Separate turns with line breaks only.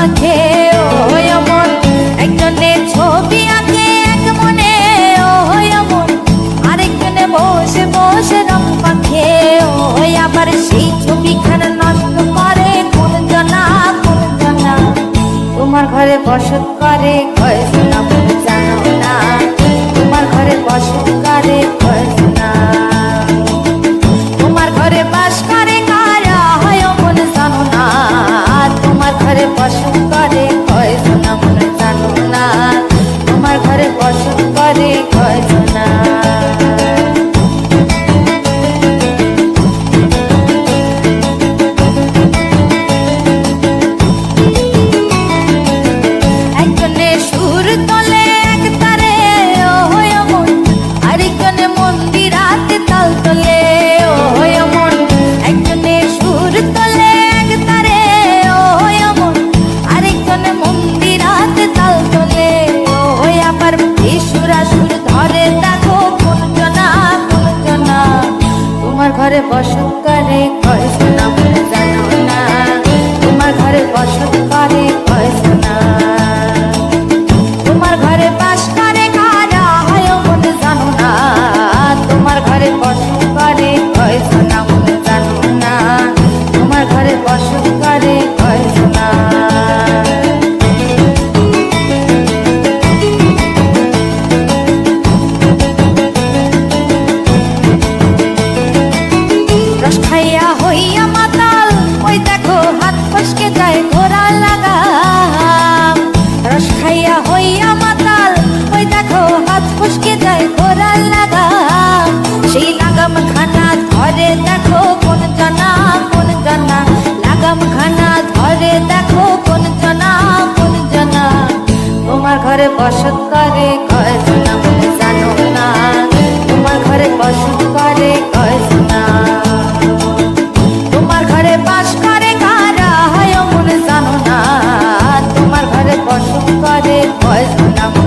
মাখে ও হয় একজনে ছবি আঁকে, এক মনে হয় আরেকজনে বসে বসে রং মাখে ও আবার সেই ছবিখানা নষ্ট করে, কোন জনা কোন জনা। তোমার ঘরে বসত করে, কয় শোনা জানো তোমার ঘরে বসত করে ঘরে বসত করে কয় শোনা জানো না তোমার ঘরে বসত করে কয় খাইয়া হইয়া মাতাল, ওই দেখো হাত ফসকে যায় ঘোড়া লাগাম। রস খাইয়া হইয়া মাতাল, ওই দেখো হাত ফসকে যায় ঘোড়া লাগাম। সেই লাগাম খানা ধরে দেখো কোন জানা কোন জানা। লাগাম খানা ধরে দেখো কোন জানা কোন জানা। তোমার ঘরে বসত করে কয় Pois não